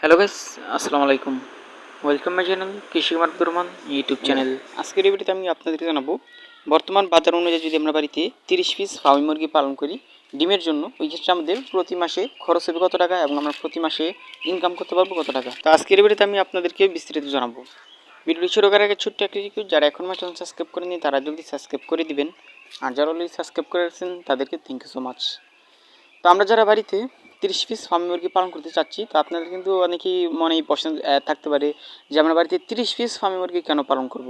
Hello guys আসসালামু আলাইকুম। Welcome my channel কৃষি মার্ক রহমান ইউটিউব চ্যানেল আজকের এই ভিডিওতে আমি আপনাদেরকে জানাব, বর্তমান বাজার অনুযায়ী যদি আমরা বাড়িতে তিরিশ পিস ফার্মি মুরগি পালন করি, ডিমের জন্য, ওই ক্ষেত্রে আমাদের প্রতি মাসে খরচ হবে কত টাকা এবং আমরা প্রতি মাসে ইনকাম করতে পারব কত টাকা? তো আজকের ভিডিওতে আমি আপনাদেরকে বিস্তারিত জানাব। ভিডিওটি শুরু করার আগে ছোট্ট একটা রিকোয়েস্ট যারা এখন আমার চ্যানেল সাবস্ক্রাইব করেনি তারা জলদি সাবস্ক্রাইব করে দিবেন। আর যারা অলরেডি সাবস্ক্রাইব করেছেন, তাদেরকে থ্যাংক ইউ সো মাচ তো আমরা যারা বাড়িতে তিরিশ পিস ফার্মি মুরগি পালন করতে চাচ্ছি তো আপনাদের কিন্তু অনেকেই মনে প্রশ্ন থাকতে পারে যে আমরা বাড়িতে তিরিশ পিস ফার্মি মুরগি কেন পালন করব।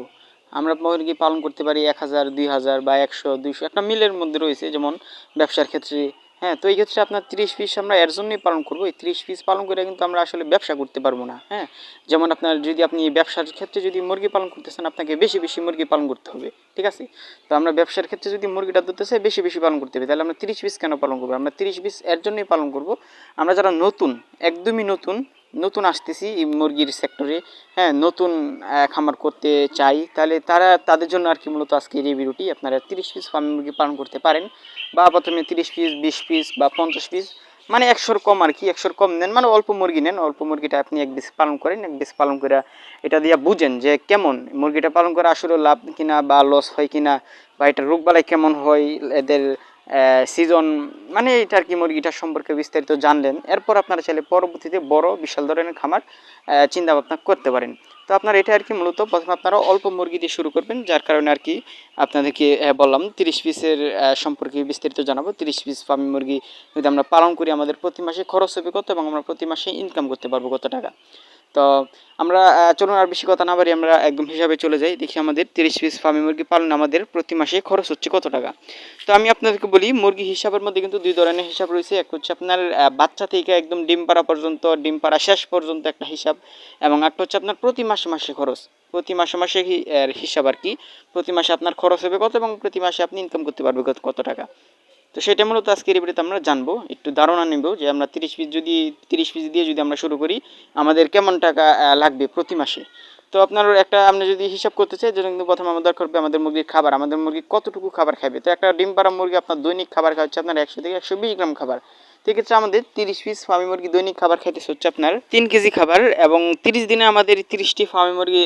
আমরা মুরগি পালন করতে পারি এক হাজার, দুই হাজার বা একশো, দুইশো, একটা মিলের মধ্যে রয়েছে যেমন ব্যবসার ক্ষেত্রে হ্যাঁ তো এই ক্ষেত্রে আপনার তিরিশ পিস আমরা এর জন্যই পালন করব। এই তিরিশ পিস পালন করে কিন্তু আমরা আসলে ব্যবসা করতে পারব না হ্যাঁ? যেমন আপনার যদি আপনি ব্যবসার ক্ষেত্রে যদি মুরগি পালন করতে চান আপনাকে বেশি বেশি মুরগি পালন করতে হবে, ঠিক আছে? তো আমরা ব্যবসার ক্ষেত্রে যদি মুরগিটা ধরতে চাই বেশি বেশি পালন করতে হবে। তাহলে আমরা তিরিশ পিস কেন পালন করব? আমরা তিরিশ পিস এর জন্যই পালন করব। আমরা যারা নতুন, একদমই নতুন নতুন আসতেছি এই মুরগির সেক্টরে হ্যাঁ নতুন খামার করতে চাই। তাহলে তারা, তাদের জন্য আর কি মূলত আজকে এই ভিডিওটি আপনারা তিরিশ পিস ফার্ম মুরগি পালন করতে পারেন। বা প্রথমে তিরিশ পিস বিশ পিস বা পঞ্চাশ পিস মানে একশোর কম আর কি, একশোর কম নেন। মানে অল্প মুরগি নেন। অল্প মুরগিটা আপনি এক বেশ পালন করেন, এক বেশ পালন করে এটা দিয়ে বুঝেন যে কেমন মুরগিটা পালন করে আসলে লাভ কিনা বা লস হয় কিনা, বা এটা রোগবালাই কেমন হয়, এদের সিজন মানে এটা আর কি মুরগিটার সম্পর্কে বিস্তারিত জানলেন। এরপর আপনারা চাইলে পরবর্তীতে বড় বিশাল ধরনের খামার চিন্তা ভাবনা করতে পারেন। তো আপনার এটা আর কি মূলত প্রথমে আপনারা অল্প মুরগি দিয়ে শুরু করবেন, যার কারণে আর কি আপনাদেরকে বললাম, তিরিশ পিসের সম্পর্কে বিস্তারিত জানাব। তিরিশ পিস ফার্মি মুরগি যদি আমরা পালন করি, আমাদের প্রতি মাসে খরচ হবে কত এবং আমরা প্রতি মাসে ইনকাম করতে পারব কত টাকা? তো আমরা চলুন আর বেশি কথা না বাড়ি আমরা একদম হিসাবে চলে যাই। দেখি আমাদের তিরিশ পিস ফার্মি মুরগি পালন আমাদের প্রতি মাসে খরচ হচ্ছে কত টাকা? তো আমি আপনাদেরকে বলি, মুরগি হিসাবের মধ্যে কিন্তু দুই ধরনের হিসাব রয়েছে। এক হচ্ছে আপনার বাচ্চা থেকে একদম ডিম পাড়া পর্যন্ত, ডিম পাড়া শেষ পর্যন্ত একটা হিসাব এবং একটা হচ্ছে আপনার প্রতি মাসে মাসে খরচ। প্রতি মাসে মাসে হিসাব আর কি। প্রতি মাসে আপনার খরচ হবে কত এবং প্রতি মাসে আপনি ইনকাম করতে পারবে কত টাকা? তো সেটা মূলত আজকের এই ভিডিওতে আমরা জানব। একটু ধারণা নেব যে আমরা তিরিশ পিস যদি, তিরিশ পিস দিয়ে যদি আমরা শুরু করি, আমাদের কেমন টাকা লাগবে প্রতি মাসে? তো আপনার একটা, আপনি যদি হিসাব করতে চাই, যেটা কিন্তু প্রথমে আমাদের দরকার হবে আমাদের মুরগির খাবার। আমাদের মুরগি কতটুকু খাবার খাবে তো একটা ডিম পাড়া মুরগি আপনার দৈনিক খাবার খাচ্ছে আপনার একশো থেকে একশো বিশ গ্রাম খাবার। সেক্ষেত্রে আমাদের তিরিশ পিস ফার্মি মুরগি দৈনিক খাবার খাইতেছে হচ্ছে আপনার তিন কেজি খাবার এবং তিরিশ দিনে আমাদের তিরিশটি ফার্মি মুরগি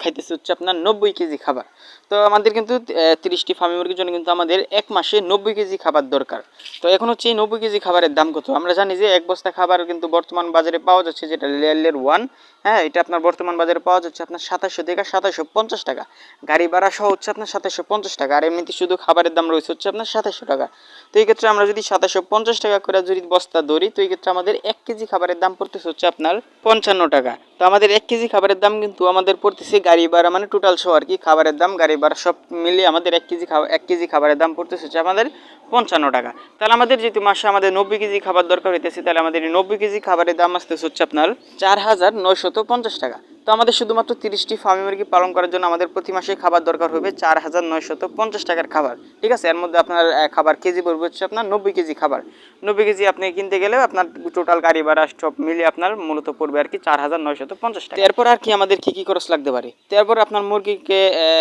খাইতেছে হচ্ছে আপনার নব্বই কেজি খাবার। তো আমাদের কিন্তু তিরিশটি ফার্মি মুরগির জন্য কিন্তু আমাদের এক মাসে নব্বই কেজি খাবার দরকার। তো এখন হচ্ছে এই নব্বই কেজি খাবারের দাম কত? আমরা জানি যে এক বস্তা খাবার কিন্তু বর্তমান বাজারে পাওয়া যাচ্ছে যেটা লেয়ার ওয়ান। হ্যাঁ এটা আপনার বর্তমান বাজারে পাওয়া যাচ্ছে আপনার সাতাশশো থেকে সাতাশশো পঞ্চাশ টাকা। গাড়ি ভাড়া সহ হচ্ছে আপনার সাতাশশো পঞ্চাশ টাকা। আর এমনিতে শুধু খাবারের দাম রয়েছে হচ্ছে আপনার সাতাশশো টাকা। তো এই ক্ষেত্রে আমরা যদি সাতাশশো পঞ্চাশ টাকা করে যদি বস্তা ধরি, তো এই ক্ষেত্রে আমাদের এক কেজি খাবারের দাম পড়তেছে হচ্ছে আপনার পঞ্চান্ন টাকা। তো আমাদের এক কেজি খাবারের দাম কিন্তু আমাদের পড়তেছে গাড়ি ভাড়া মানে টোটাল সহ আর কি খাবারের দাম গাড়ি ভাড়া সব মিলিয়ে আমাদের এক কেজি খাবার, এক কেজি খাবারের দাম পড়তেছে হচ্ছে আমাদের পঞ্চান্ন টাকা। তাহলে আমাদের যেহেতু মাসে আমাদের নব্বই কেজি খাবার দরকার হইতেছে, তাহলে আমাদের এই নব্বই কেজি খাবারের দাম আসতেছে হচ্ছে আপনার চার হাজার নয়শত পঞ্চাশ টাকা। তো আমাদের শুধুমাত্র তিরিশটি ফার্মি মুরগি পালন করার জন্য আমাদের প্রতি মাসে খাবার দরকার হবে চার হাজার নয়শত পঞ্চাশ টাকার খাবার। ঠিক আছে? এর মধ্যে আপনার খাবার কেজি পড়বে হচ্ছে আপনার নব্বই কেজি খাবার। নব্বই কেজি আপনি কিনতে গেলে আপনার টোটাল গাড়ি ভাড়া সব মিলিয়ে আপনার মূলত পড়বে আর কি চার হাজার নয়শত পঞ্চাশ টাকা। এরপর আর কি আমাদের কি কি খরচ লাগতে পারে? তারপর আপনার মুরগিকে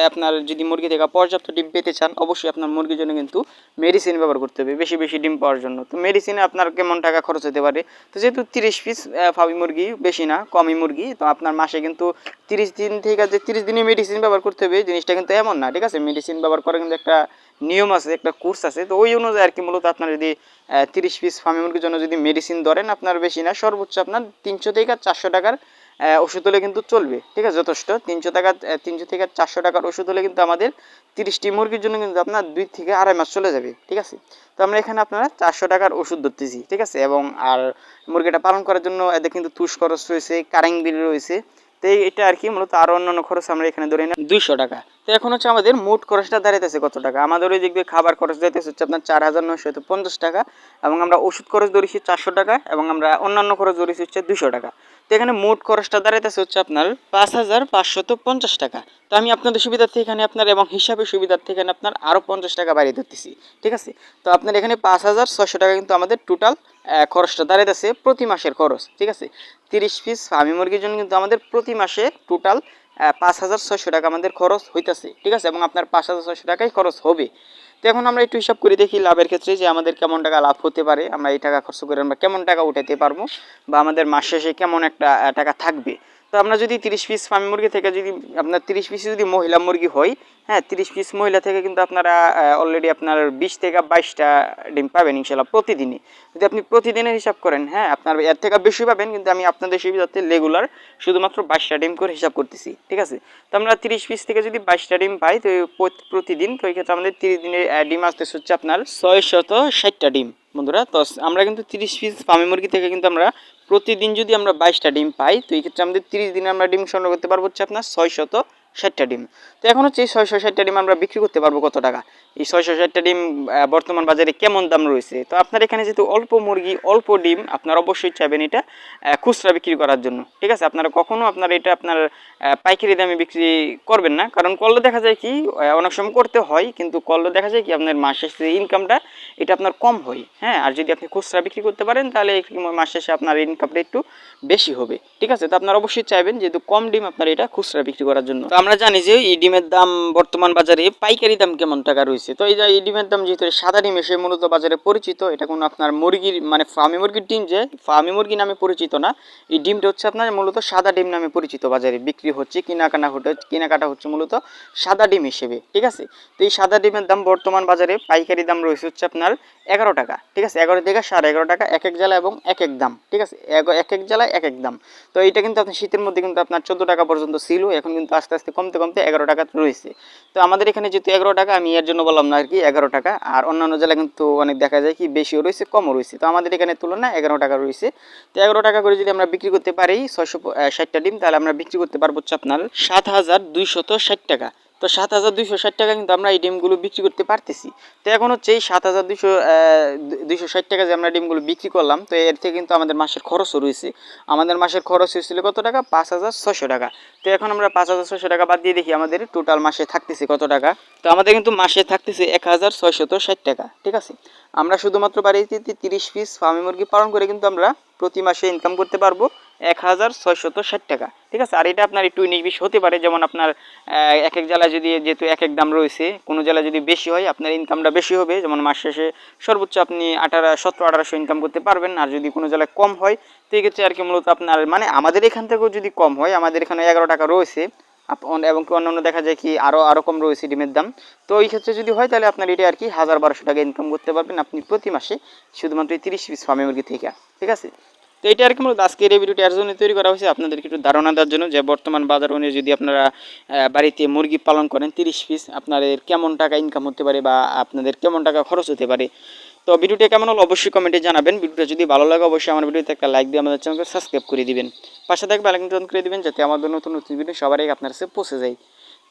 আপনার যদি মুরগি থেকে পর্যাপ্ত ডিম পেতে চান, অবশ্যই আপনার মুরগির জন্য কিন্তু মেডিসিন ব্যবহার করতে হবে, বেশি বেশি ডিম পাওয়ার জন্য। তো মেডিসিনে আপনার কেমন টাকা খরচ হতে পারে? তো যেহেতু তিরিশ পিস ফাবি মুরগি বেশি না, কমই মুরগি, তো আপনার মাসে কিন্তু তিরিশ দিন থেকে যে তিরিশ দিনে মেডিসিন ব্যবহার করতে হবে জিনিসটা কিন্তু এমন না, ঠিক আছে? মেডিসিন ব্যবহার করার কিন্তু একটা নিয়ম আছে, একটা কোর্স আছে। তো ওই অনুযায়ী আর কি মূলত আপনার যদি তিরিশ পিস ফার্মি মুরগির জন্য যদি মেডিসিন ধরেন, আপনার বেশি না, সর্বোচ্চ আপনার তিনশো থেকে চারশো টাকার ওষুধ হলে কিন্তু চলবে, ঠিক আছে? যথেষ্ট। তিনশো টাকা তিনশো থেকে চারশো টাকার ওষুধ হলে কিন্তু আমাদের তিরিশটি মুরগির জন্য কিন্তু আপনার দুই থেকে আড়াই মাস চলে যাবে, ঠিক আছে? তো আমরা এখানে আপনারা চারশো টাকার ওষুধ ধরতেছি, ঠিক আছে? এবং আর মুরগিটা পালন করার জন্য এদের কিন্তু তুষ খরচ রয়েছে, কারেং বিল রয়েছে তো এটা আর কি, মূলত আরও অন্যান্য খরচ আমরা এখানে ধরে নিই দুইশো টাকা। তো এখন হচ্ছে আমাদের মোট খরচটা দাঁড়াইতেছে কত টাকা? আমাদের ওই দিয়ে খাবার খরচ দাঁড়াইতেছে হচ্ছে আপনার চার হাজার নয়শো পঞ্চাশ টাকা এবং আমরা ওষুধ খরচ ধরেছি চারশো টাকা এবং আমরা অন্যান্য খরচ ধরেছি হচ্ছে দুশো টাকা। তো এখানে মোট খরচটা দাঁড়াইতেছে হচ্ছে আপনার পাঁচ হাজার পাঁচশত পঞ্চাশ টাকা। তো আমি আপনাদের সুবিধার্থে এখানে আপনার এবং হিসাবে সুবিধার্থে এখানে আপনার আরও পঞ্চাশ টাকা বাড়িয়ে দিতেছি ঠিক আছে? তো আপনার এখানে পাঁচ হাজার ছয়শো টাকা কিন্তু আমাদের টোটাল খরচটা দাঁড়াইতেছে প্রতি মাসের খরচ, ঠিক আছে? তিরিশ পিস ফার্মি মুরগির জন্য কিন্তু আমাদের প্রতি মাসে টোটাল পাঁচ হাজার ছয়শো টাকা আমাদের খরচ হইতেছে, ঠিক আছে? এবং আপনার পাঁচ হাজার ছয়শো টাকাই খরচ হবে। তো এখন আমরা একটু হিসাব করে দেখি লাভের ক্ষেত্রে যে আমাদের কেমন টাকা লাভ হতে পারে, আমরা এই টাকা খরচ করে আমরা কেমন টাকা উঠাতে পারব বা আমাদের মাস শেষে কেমন একটা টাকা থাকবে। তো আমরা যদি তিরিশ পিস ফার্মি মুরগি থেকে যদি, আপনার তিরিশ পিস যদি মহিলা মুরগি হয় হ্যাঁ তিরিশ পিস মহিলা থেকে কিন্তু আপনারা অলরেডি আপনার বিশ থেকে বাইশটা ডিম পাবেন ইনশাল্লাহ প্রতিদিনই। যদি আপনি প্রতিদিনের হিসাব করেন হ্যাঁ আপনার এর থেকে বেশি পাবেন, কিন্তু আমি আপনাদের সুবিধাতে রেগুলার শুধুমাত্র বাইশটা ডিম করে হিসাব করতেছি, ঠিক আছে? তো আমরা তিরিশ পিস থেকে যদি বাইশটা ডিম পাই, তো প্রতিদিন, তো এই ক্ষেত্রে আমাদের তিরিশ দিনের ডিম আসতেছে হচ্ছে আপনার ছয় শত ষাটটা ডিম। বন্ধুরা, তো আমরা কিন্তু তিরিশ পিস ফার্মি মুরগি থেকে কিন্তু আমরা প্রতিদিন যদি আমরা বাইশটা ডিম পাই, তো এই ক্ষেত্রে আমাদের তিরিশ দিনে আমরা ডিম সংগ্রহ করতে পারব হচ্ছে আপনার ছয় শত ষাটটা ডিম। তো এখন হচ্ছে এই ছয়শো ষাটটা ডিম আমরা বিক্রি করতে পারব কত টাকা? এই ছয়শো ষাটটা ডিম বর্তমান বাজারে কেমন দাম রয়েছে? তো আপনার এখানে যেহেতু অল্প মুরগি, অল্প ডিম, আপনার অবশ্যই চাইবেন এটা খুচরা বিক্রি করার জন্য। ঠিক আছে? আপনারা কখনো আপনার এটা, আপনার পাইকারি দামে বিক্রি করবেন না। কারণ করলে দেখা যায় কি অনেক সময় করতে হয়, কিন্তু করলে দেখা যায় কি, আপনার মাস শেষে ইনকামটা এটা আপনার কম হয়। হ্যাঁ? আর যদি আপনি খুচরা বিক্রি করতে পারেন, তাহলে মাস শেষে আপনার ইনকামটা একটু বেশি হবে। ঠিক আছে? তো আপনারা অবশ্যই চাইবেন যেহেতু কম ডিম আপনার এটা খুচরা বিক্রি করার জন্য। আমরা জানি যে এই ডিমের দাম বর্তমান বাজারে পাইকারি দাম কেমন টাকা রয়েছে? তো এই যে এই ডিমের দাম যেহেতু সাদা ডিম এসে মূলত বাজারে পরিচিত, এটা কোনো আপনার মুরগির মানে ফার্মি মুরগির ডিম যে, ফার্মি মুরগি নামে পরিচিত না, এই ডিমটা হচ্ছে আপনার মূলত সাদা ডিম নামে পরিচিত বাজারে বিক্রি হচ্ছে, কেনাকাটা হতে কেনাকাটা হচ্ছে মূলত সাদা ডিম হিসেবে, ঠিক আছে? তো এই সাদা ডিমের দাম বর্তমান বাজারে পাইকারি দাম রয়েছে হচ্ছে আপনার এগারো টাকা, ঠিক আছে? এগারো থেকে সাড়ে এগারো টাকা, এক এক জেলা এবং এক এক দাম, ঠিক আছে? এক- এক জেলায় এক এক দাম। তো এটা কিন্তু আপনার শীতের মধ্যে কিন্তু আপনার চোদ্দ টাকা পর্যন্ত ছিল, এখন কিন্তু আস্তে আস্তে কমতে কমতে এগারো টাকা রয়েছে। তো আমাদের এখানে যেহেতু এগারো টাকা, আমি এর জন্য বললাম না আর কি এগারো টাকা। আর অন্যান্য জেলায় কিন্তু অনেক দেখা যায় কি বেশিও রয়েছে, কমও রয়েছে। তো আমাদের এখানে তুলনায় এগারো টাকা রয়েছে। তো এগারো টাকা করে যদি আমরা বিক্রি করতে পারি ছয়শো ষাটটা ডিম, তাহলে আমরা বিক্রি করতে পারব হচ্ছে আপনার সাত হাজার দুইশত ষাট টাকা। তো সাত হাজার দুইশো ষাট টাকা কিন্তু আমরা এই ডিমগুলো বিক্রি করতে পারতেছি। তো এখন হচ্ছে এই সাত হাজার দুইশো দুইশো ষাট টাকা যে আমরা ডিমগুলো বিক্রি করলাম, তো এর থেকে কিন্তু আমাদের মাসের খরচও রয়েছে। আমাদের মাসের খরচ হয়েছিল কত টাকা? পাঁচ হাজার ছশো টাকা। তো এখন আমরা পাঁচ হাজার ছশো টাকা বাদ দিয়ে দেখি আমাদের টোটাল মাসে থাকতেছে কত টাকা। তো আমাদের কিন্তু মাসে থাকতেছে এক হাজার ছয়শত ষাট টাকা, ঠিক আছে? আমরা শুধুমাত্র বাড়িতে তিরিশ পিস ফার্মি মুরগি পালন করে কিন্তু আমরা প্রতি মাসে ইনকাম করতে পারব। এক হাজার ছয়শত ষাট টাকা। ঠিক আছে? আর এটা আপনার একটু উনিশ হতে পারে, যেমন আপনার এক এক জেলায় যদি যেহেতু এক এক দাম রয়েছে, কোনো জেলায় যদি বেশি হয়, আপনার ইনকামটা বেশি হবে। যেমন মাস শেষে সর্বোচ্চ আপনি আঠারো, সতেরো, আঠারোশো ইনকাম করতে পারবেন। আর যদি কোনো জেলায় কম হয় তো এক্ষেত্রে আর কি মূলত আপনার মানে আমাদের এখান থেকেও যদি কম হয়, আমাদের এখানে এগারো টাকা রয়েছে। এবং কি অন্যান্য দেখা যায় কি আরও আরও কম রয়েছে ডিমের দাম। তো এই ক্ষেত্রে যদি হয়, তাহলে আপনার এটা আর কি হাজার বারোশো টাকা ইনকাম করতে পারবেন আপনি প্রতি মাসে, শুধুমাত্র এই তিরিশ পিস ফার্মি মুরগি থেকে। ঠিক আছে? তো এটা আর কি মূলত আজকের এই ভিডিওটি এর জন্য তৈরি করা হয়েছে। আপনাদেরকে একটু ধারণা দেওয়ার জন্য যে বর্তমান বাজার অনুযায়ী যদি আপনারা বাড়িতে মুরগি পালন করেন, তিরিশ পিস আপনাদের কেমন টাকা ইনকাম হতে পারে বা আপনাদের কেমন টাকা খরচ হতে পারে? তো ভিডিওটি কেমন হলো অবশ্যই কমেন্টে জানাবেন। ভিডিওটা যদি ভালো লাগে, অবশ্যই আমার ভিডিওতে একটা লাইক দিয়ে আমাদের চ্যানেলকে সাবস্ক্রাইব করে দিবেন। পাশে থাকবে বেলাইকন অন করে দিবেন, যাতে আমাদের নতুন নতুন ভিডিও সবার আগে আপনার কাছে পৌঁছে যায়।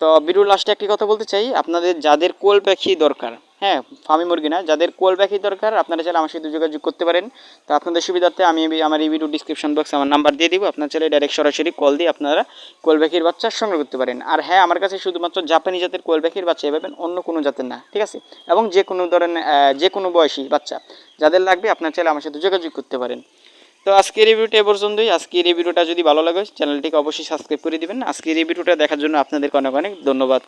তো ভিডিওর লাস্টে একটি কথা বলতে চাই, আপনাদের যাদের কোল পাখি দরকার হ্যাঁ ফার্মি মুরগি না। যাদের কোল পাখি দরকার আপনারা চাইলে আমার সাথে যোগাযোগ করতে পারেন। তো আপনাদের সুবিধার্থে আমি আমার এই ভিডিও ডিসক্রিপশন বক্সে আমার নাম্বার দিয়ে দিব। আপনার চাইলে ডাইরেক্ট সরাসরি কল দিয়ে আপনারা কোল পাখির বাচ্চা সংগ্রহ করতে পারেন। আর হ্যাঁ আমার কাছে শুধুমাত্র জাপানি জাতের কোল পাখির বাচ্চা পাবেন অন্য কোনো জাতের না ঠিক আছে? এবং যে কোনো ধরনের আহ, যে কোনো বয়সী বাচ্চা যাদের লাগবে আপনার চাইলে আমার সাথে যোগাযোগ করতে পারেন। তো আজকের এই ভিডিওটা এ পর্যন্তই। আজকের এই ভিডিওটা যদি ভালো লাগে চ্যানেলটিকে অবশ্যই সাবস্ক্রাইব করে দিবেন। আজকের এই ভিডিওটা দেখার জন্য আপনাদেরকে অনেক অনেক ধন্যবাদ।